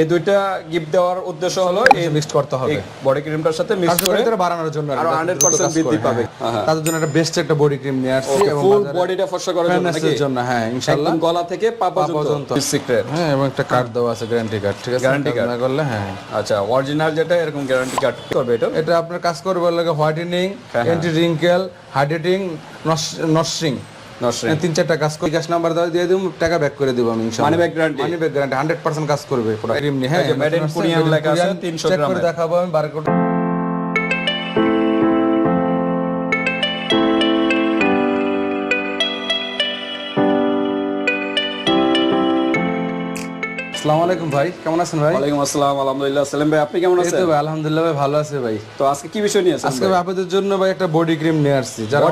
এই দুইটা গিফট দেওয়ার উদ্দেশ্য হলো এই মিক্সড করতে হবে। বডি ক্রিমটার সাথে মিক্স করে কার্যকারিতা বাড়ানোর জন্য আরও 100% বৃদ্ধি পাবে। হ্যাঁ তাদের জন্য একটা বেস্ট একটা বডি ক্রিম নিয়ে আসছি এবং ফুল বডিটা ফর্সা করার জন্য নাকি? জন্য হ্যাঁ ইনশাআল্লাহ। একদম গলা থেকে পা পর্যন্ত। সিক্রেট হ্যাঁ এবং একটা কার্ড দেওয়া আছে গ্যারান্টি কার্ড ঠিক আছে? Guarantee কাজ না করলে হ্যাঁ আচ্ছা অরিজিনাল যেটা এরকম গ্যারান্টি কার্ড করবে এটা এটা আপনার কাজ করবে লাগে হোয়াইটেনিং হ্যাঁ, অ্যান্টি রিঙ্কেল হাইড্রেটিং নসরিন তিন চারটা কাজ করি ক্যাশ নাম্বার দাও দিয়ে দিব টাকা ব্যাক করে দিব আমি ইনশাআল্লাহ Money back guarantee? Money back guarantee 100% কাজ করবে পুরো। ক্রিম নিয়ে হ্যাঁ made in লেখা আছে, 300 গ্রাম চেক করে দেখাবো আমি বারকোড আসসালামু আলাইকুম ভাই কেমন আছেন ভাই? ওয়ালাইকুম আসসালাম আলহামদুলিল্লাহ। সেলিম ভাই আপনি কেমন আছেন? ভাই আলহামদুলিল্লাহ ভাই ভালো আছে ভাই। তো আজকে কি বিষয় নিয়ে আজকে আপনাদের জন্য ভাই একটা বডি ক্রিম নিয়ে আসছি। যারা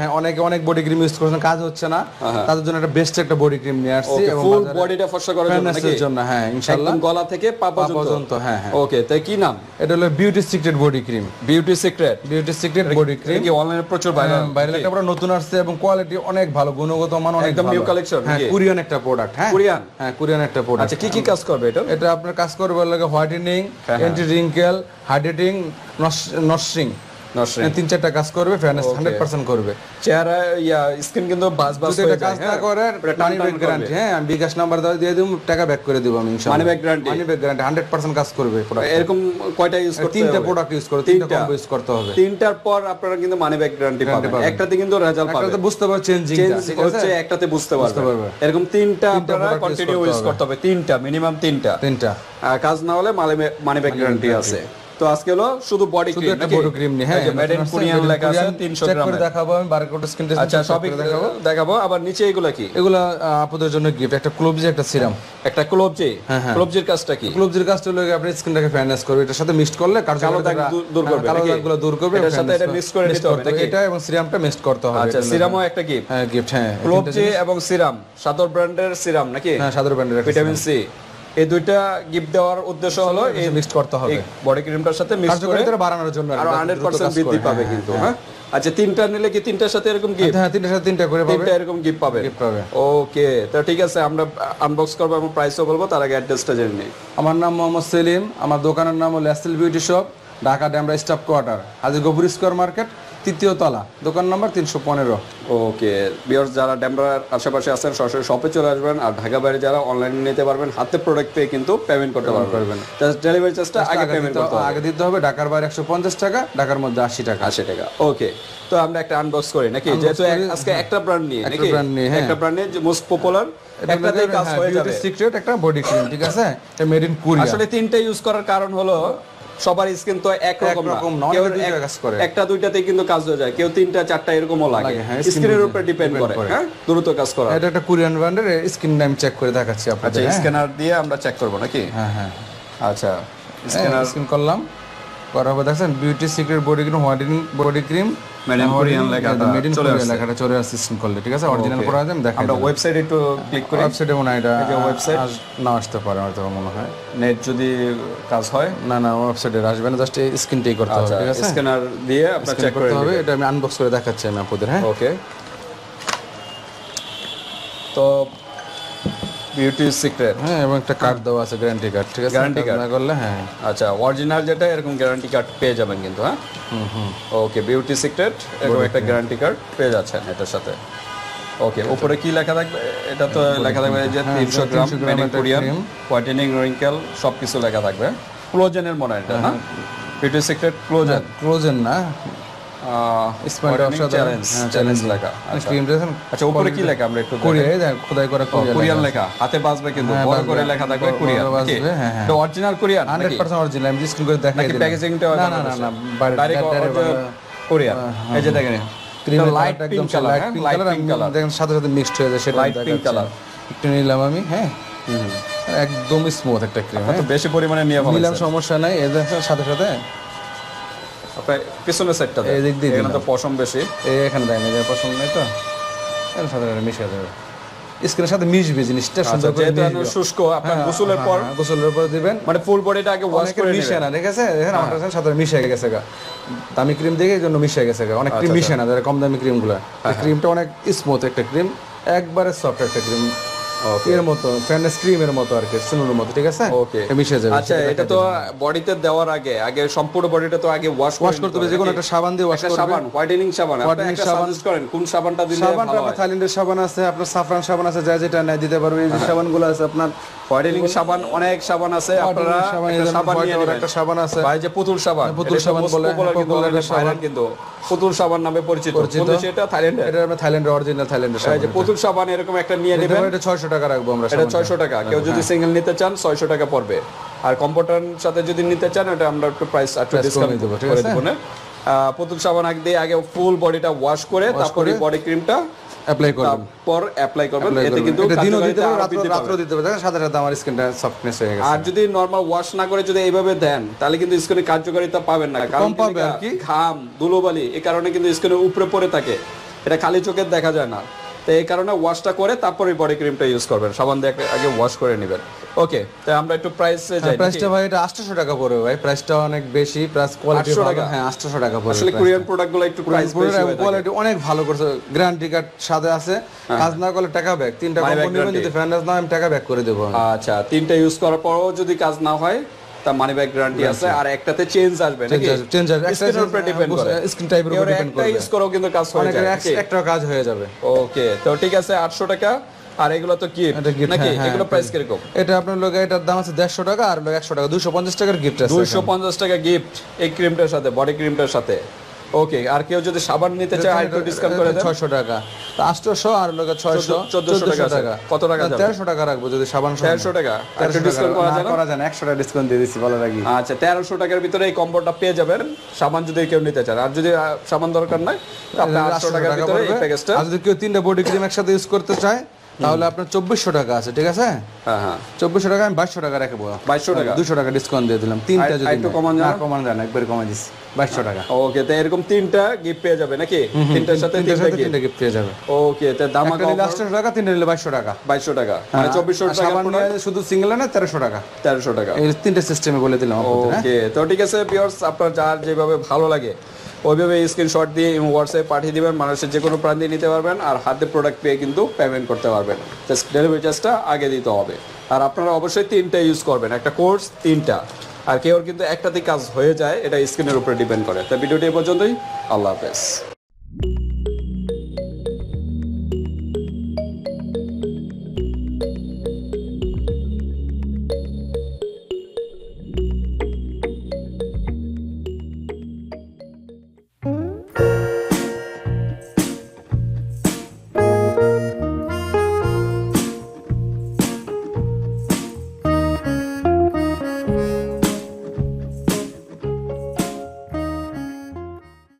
হ্যাঁ অনেকে অনেক বডি ক্রিম ইউজ করছেন কাজ হচ্ছে না। হ্যাঁ, তাদের জন্য একটা বেস্ট একটা বডি ক্রিম নিয়ে আসছি ফুল বডিটা ফর্সা করার জন্য নাকি? জন্য হ্যাঁ ইনশাআল্লাহ। গলা থেকে পা পর্যন্ত? হ্যাঁ হ্যাঁ। ওকে তাই কি নাম? এটা হলো beauty secret body cream beauty secret beauty secret body cream কি অনলাইনে প্রচুর ভাইরাল বাইরে একটা পুরো নতুন আসছে এবং কোয়ালিটি অনেক ভালো গুণগত মান অনেক একদম new collection হ্যাঁ? কোরিয়ান একটা প্রোডাক্ট হ্যাঁ। কোরিয়ান? হ্যাঁ কোরিয়ান একটা প্রোডাক্ট আচ্ছা কি কি কাজ করবে এটা? এটা আপনার কাজ করবে লাগে হোয়াইটেনিং হ্যাঁ, অ্যান্টি রিঙ্কেল হাইড্রেটিং নসরিন তিন চারটা কাজ করবে ফেয়ারনেস 100% করবে। চেহারা ইয়া স্কিন কিন্তু বাস বাস এটা কাজ না হ্যাঁ? করে টান মানি ব্যাক গ্যারান্টি হ্যাঁ আমি বিকাশ নাম্বার দাও দিয়ে দিব টাকা ব্যাক করে দিব আমি ইনশাআল্লাহ। Back guarantee? Money back guarantee 100% কাজ করবে এরকম কয়টা ইউজ করতে তিনটা প্রোডাক্ট ইউজ করে তিনটা? কম্বো ইউজ করতে হবে। তিনটার পর আপনারা কিন্তু মানি ব্যাক গ্যারান্টি পাবেন। একটাতে কিন্তু রেজাল্ট পাবেন। তো বুঝতে পারো চেঞ্জিং হচ্ছে একটাতে বুঝতে পারবে। এরকম তিনটা আপনারা কন্টিনিউ ইউজ করতে হবে। তিনটা মিনিমাম তিনটা। তিনটা। কাজ না হলে মানি ব্যাক গ্যারান্টি আছে। তো আজকে হলো শুধু বডি ক্রিম একটা বড় ক্রিম নিয়ে হ্যাঁ মেড ইন কোরিয়ান লেখা আছে 300 চেক গ্রাম করে দেখাবো আমি বারকোড স্ক্রিন টেস্ট আচ্ছা সবই দেখাবো। দেখাবো আবার নিচে এগুলা কি? এগুলা আপনাদের জন্য গিফট একটা ক্লোবজি একটা সিরাম একটা ক্লোবজি হ্যাঁ, ক্লোবজির কাজটা কি? ক্লোবজির কাজটা হলো আপনি স্কিনটাকে ফেয়ারনেস করবে এটার সাথে মিক্সড করলে কালো দাগ দূর- করবে কালো দাগগুলো দূর করবে এটার সাথে এটা mix করে নিতে হবে এটা এবং সিরামটা মিক্সড করতে হবে আচ্ছা সিরামও একটা গিফট হ্যাঁ গিফট হ্যাঁ ক্লোবজি এবং সিরাম সাদর ব্র্যান্ডের সিরাম নাকি? হ্যাঁ সাদর ব্র্যান্ডের ভিটামিন সি এই দুইটা গিফট দেওয়ার উদ্দেশ্য হলো এই মিক্সড করতে হবে। বডি ক্রিমটার সাথে মিক্স করে বাড়ানোর জন্য আরও এটা হান্ড্রেড দ্রুত কাজ পার্সেন্ট বৃদ্ধি পাবে কিন্তু হ্যাঁ? আচ্ছা তিনটা নিলে কি তিনটার সাথে এরকম গিফট হ্যাঁ তিনটার সাথে তিনটা করে পাবে। তিনটা এরকম গিফট পাবে? গিফট পাবে। ওকে তো ঠিক আছে আমরা আনবক্স করব এবং প্রাইসও বলব তার আগে অ্যাড্রেসটা জেনে নিই। আমার নাম মোহাম্মদ সেলিম আমার দোকানের নাম হলো অ্যাসেল beauty shop Dhaka Demra staff quarter হাজির গফুর স্কোয়ার মার্কেট তৃতীয় তলা দোকান নাম্বার তিনশো পনেরো। ওকে বিয়ার্স যারা ড্যামরার আশেপাশে আছেন সরাসরি শপে চলে আসবেন আর ঢাকা বাইরে যারা অনলাইনে নিতে পারবেন হাতে প্রোডাক্ট পেয়ে কিন্তু পেমেন্ট করতে পারবেন। ডেলিভারি চার্জটা আগে পেমেন্ট করতে হবে। আগে দিতে হবে ঢাকার বাইরে একশো পঞ্চাশ টাকা ঢাকার মধ্যে আশি টাকা। আশি টাকা ওকে। তো আমরা একটা আনবক্স করি নাকি? যেহেতু আজকে একটা ব্র্যান্ড নিয়ে নাকি? হ্যাঁ। একটা ব্র্যান্ড নিয়ে মোস্ট পপুলার একটাতেই কাজ হয়ে যাবে। সিক্রেট একটা বডি ক্রিম ঠিক আছে? এটা মেড ইন কোরিয়া আসলে তিনটা ইউজ করার কারণ হলো সবার স্কিন তো একরকম একরকম না না, কেউ অনেকে দুইটা কাজ করে। একটা দুইটাতেই কিন্তু কাজ হয়ে যায়। কেউ তিনটা চারটা এরকমও লাগে। স্ক্রিনের হ্যাঁ, বুঝে উপরে ডিপেন্ড করে হ্যাঁ? দ্রুত কাজ করা। এটা একটা কোরিয়ান ব্র্যান্ডের স্ক্রিন টাইম চেক করে দেখাচ্ছি আপনাদের আচ্ছা স্ক্যানার দিয়ে আমরা চেক করব নাকি? হ্যাঁ হ্যাঁ। আচ্ছা স্ক্যানার স্ক্রিন করলাম। করাবো দেখছেন? Beauty secret body cream whitening body cream Made in লেখাটা মেড ইন কোরিয়া লেখাটা চলে আসছে স্কিন করলে ঠিক আছে? অরিজিনাল করা আছে আমি আমরা ওয়েবসাইটে একটু ক্লিক করি। ওয়েবসাইটে মনে হয় এটা যে না আসতে পারে হয়তো মনে হয়। নেট যদি কাজ হয়। না না ওয়েবসাইটে আসবে না জাস্ট স্ক্রিনটাই করতে হবে আচ্ছা ঠিক আছে? স্ক্যানার দিয়ে আপনার চেক করতে হবে এটা আমি আনবক্স করে দেখাচ্ছি আমি আপনাদের হ্যাঁ? ওকে তো বিউটি সিক্রেট হ্যাঁ এবং একটা কার্ড দেওয়া আছে গ্যারান্টি কার্ড ঠিক আছে? কাজ না করলে হ্যাঁ। আচ্ছা অরিজিনাল যেটা এরকম গ্যারান্টি কার্ড পেয়ে যাবেন কিন্তু হ্যাঁ? হুম হুম। ওকে বিউটি সিক্রেট এরকম একটা গ্যারান্টি কার্ড পেয়ে যাচ্ছেন এটার সাথে। ওকে উপরে কি লেখা থাকবে? এটা তো লেখা থাকবে যে তিনশো gram 300 gram made in Korean whitening wrinkle সব কিছু লেখা থাকবে। ক্লোজেনের মনে হয় এটা না? বিউটি সিক্রেট ক্লোজেন ক্লোজেন না। চ্যালেঞ্জ লেখা। আচ্ছা। ক্রিম দেখেন উপরে কি লেখা আমরা একটু কোরিয়া এই দেখ খোদাই করে কোরিয়ান লেখা। হাতে বাজবে কিন্তু হ্যাঁ, বড় করে লেখা থাকবে কোরিয়ান বড় বাজবে, হ্যাঁ। তো original Korean hundred percent original আমি স্ক্রিন করে দেখাই দিলাম। প্যাকেজিংটা না না না না বাইরে ডাইরেক্ট কোরিয়ান এই যে দেখেন লাইট একদম pink colour light pink colour দেখেন সাথে সাথে মিক্সড হয়ে যায় সেটা দেখাচ্ছি। একটু নিলাম আমি হ্যাঁ। একদম স্মুথ একটা ক্রিম হ্যাঁ। বেশি পরিমাণে নিয়ে নিলাম সমস্যা নাই এদের সাথে সাথে আপনার পিছনের সাইডটা এই দিক দিয়ে এখানে তো পশম বেশি। এই এখানে দেয় না যে পছন্দ নেই তো? সাথে মিশে যাবে স্ক্রিনের সাথে মিশবে জিনিসটা আচ্ছা সুন্দর করে যেহেতু শুষ্ক আপনার হ্যাঁ, গোসলের হ্যাঁ, পর হ্যাঁ, গোসলের পর দিবেন। মানে ফুল বডিটা আগে ওয়াশ করে মিশে না ঠিক আছে? দেখেন আমার সাথে মিশে গেছে গা। দামি ক্রিম দেখে এই জন্য মিশে গেছে গা। অনেক আচ্ছা, ক্রিম মিশে না যারা কম দামি ক্রিমগুলো হ্যাঁ, ক্রিমটা অনেক স্মুথ একটা ক্রিম একবারে সফট একটা ক্রিম এর মতো ফ্যানের স্ক্রিমের মতো আর কি সুনুর মতো ঠিক আছে? ওকে মিশে যাবে আচ্ছা এটা তো বডিতে দেওয়ার আগে আগে সম্পূর্ণ বডিটা তো আগে ওয়াশ ওয়াশ করতে হবে যে কোনো একটা সাবান দিয়ে ওয়াশ একটা সাবান হোয়াইটেনিং সাবান। আপনি একটা সাজেস্ট করেন কোন সাবানটা দিলে সাবানটা ভালো আপনার হয়? থাইল্যান্ডের সাবান আছে আপনার সাফরান সাবান আছে যা যেটা নেয় দিতে পারবে এই যে সাবানগুলো আছে আপনার হোয়াইটেনিং সাবান অনেক সাবান আছে আপনারা সাবান, সাবান নিয়ে একটা সাবান আছে। ভাই যে পুতুল সাবান পুতুল সাবান বলে, popular সাবান। কিন্তু পুতুল সাবান নামে পরিচিত। পরিচিত। কোন দেশে এটা থাইল্যান্ডে এটা থাইল্যান্ডের অরিজিনাল থাইল্যান্ডের এই যে পুতুল সাবান এরকম একটা নিয়ে নেবেন। এটা ছয়শো টাকা রাখব আমরা এটা। ছয়শো টাকা। কেউ যদি সিঙ্গেল নিতে চান ছয়শো টাকা পড়বে। আর কম্পিউটার সাথে যদি নিতে চান এটা আমরা একটু প্রাইস একটু ডিসকাউন্ট দেবো, ঠিক করে? দেবো না? পুতুল সাবান আগে দিয়ে আগে ফুল বডিটা ওয়াশ করে তারপরে বডি ক্রিমটা অ্যাপ্লাই করবেন। তারপর অ্যাপ্লাই করবেন। এতে। কিন্তু দিনও দিতে কার্যকারিতা পারবে আরও রাত্রেও দিতে পারবে দেখেন সাথে সাথে আমার স্কিনটা সফটনেস হয়ে গেছে। আর যদি নরমাল ওয়াশ না করে যদি এইভাবে দেন তাহলে কিন্তু স্কিনে কার্যকারিতা পাবেন না। কারণ। ঘাম ধুলোবালি এই কারণে কিন্তু স্কিনের উপরে পড়ে থাকে। এটা খালি চোখে দেখা যায় না। তো এই কারণে ওয়াশটা করে তারপরে বডি ক্রিমটা ইউজ করবেন। সাবান দিয়ে আগে- ওয়াশ করে নেবেন। ওকে তাই আমরা একটু প্রাইসে যাই প্রাইসটা ভাই এটা 800 টাকা পড়বে ভাই। প্রাইসটা অনেক বেশি প্লাস কোয়ালিটি ভালো। হ্যাঁ 800 টাকা পড়বে আসলে কোরিয়ান প্রোডাক্টগুলো একটু প্রাইস বেশি হয়ে। কোয়ালিটি অনেক ভালো করছে। গ্যারান্টি কার্ড সাথে আছে। কাজ না করলে টাকা ব্যাক তিনটা কোম্পানি যদি ফ্যান্ডাস না আমি টাকা ব্যাক করে দেবো। আচ্ছা তিনটা ইউজ করার পরও যদি কাজ না হয় মানি ব্যাক গ্যারান্টি আছে আর একটাতে চেঞ্জ আসবে নাকি? চেঞ্জ আসবে। স্ক্রিনের উপরে ডিপেন্ড করে। স্ক্রিন টাইপের উপর ডিপেন্ড করে ইউজ করো কিন্তু কাজ হয়ে যাবে একটা কাজ হয়ে যাবে। ওকে তো ঠিক আছে 800 টাকা। আর এগুলো তো gift, নাকি? হ্যাঁ, হ্যাঁ, এগুলো প্রাইস কীরকম? এটা আপনার লোক এটার দাম আছে দেড়শো টাকা আর লোক একশো টাকা দুশো পঞ্চাশ টাকার গিফট আছে 250 টাকা গিফট এই ক্রিমটার সাথে বডি ক্রিমটার সাথে। ওকে আর কেউ যদি সাবান নিতে চায় আর একটু ডিসকাউন্ট করে দেন। ছয়শো টাকা। আটশোশো আর লোক ছয়শো। চোদ্দশো টাকা কত টাকা যাবে? তেরোশো টাকা রাখব যদি সাবান 1300 টাকা। আর ডিসকাউন্ট করা যায় না? করা যায় না একশো টাকা ডিসকাউন্ট দিয়ে দিচ্ছি বলার আগে। আচ্ছা তেরোশো টাকার ভিতরে এই কম্বোটা পেয়ে যাবেন। সাবান যদি কেউ নিতে চান আর যদি সাবান দরকার নাই আপনি আটশো টাকার ভিতরে এই প্যাকেজটা আর যদি কেউ তিনটা বডি ক্রিম একসাথে ইউজ করতে চায় তাহলে আপনার চব্বিশশো টাকা আছে ঠিক আছে? হ্যাঁ হ্যাঁ। চব্বিশশো টাকা আমি বাইশশো টাকা রাখব 2200 টাকা? দুশো টাকা ডিসকাউন্ট দিয়ে দিলাম। তিনটা যদি একটু কমান যায়? কমান যায় না একবার কমাই দিচ্ছি। বাইশশো টাকা। ওকে তো এরকম তিনটা গিফট পেয়ে যাবে নাকি? তিনটার সাথে তিনটা গিফট পেয়ে যাবে। ওকে তো দাম আটশো টাকা তিনটা নিলে বাইশশো টাকা। বাইশশো টাকা। মানে চব্বিশশো টাকা শুধু সিঙ্গেল না তেরোশো টাকা। তেরোশো টাকা। এই তিনটে সিস্টেমে বলে দিলাম হ্যাঁ? ওকে তো ঠিক আছে পিওর্স আপনার যার যেভাবে ভালো লাগে ওইভাবে স্ক্রিনশট দিয়ে এবং হোয়াটসঅ্যাপে পাঠিয়ে দেবেন, মানুষের যে কোনো প্রাণ দিয়ে নিতে পারবেন আর হাতে প্রোডাক্ট পেয়ে কিন্তু পেমেন্ট করতে পারবেন। জাস্ট ডেলিভারি চার্জটা আগে দিতে হবে। আর আপনারা অবশ্যই তিনটা ইউজ করবেন, একটা কোর্স তিনটা। আর কেউ কিন্তু একটাতেই কাজ হয়ে যায়, এটা স্ক্রিনের উপরে ডিপেন্ড করে। তো ভিডিওটি এ পর্যন্তই। আল্লাহ হাফেজ।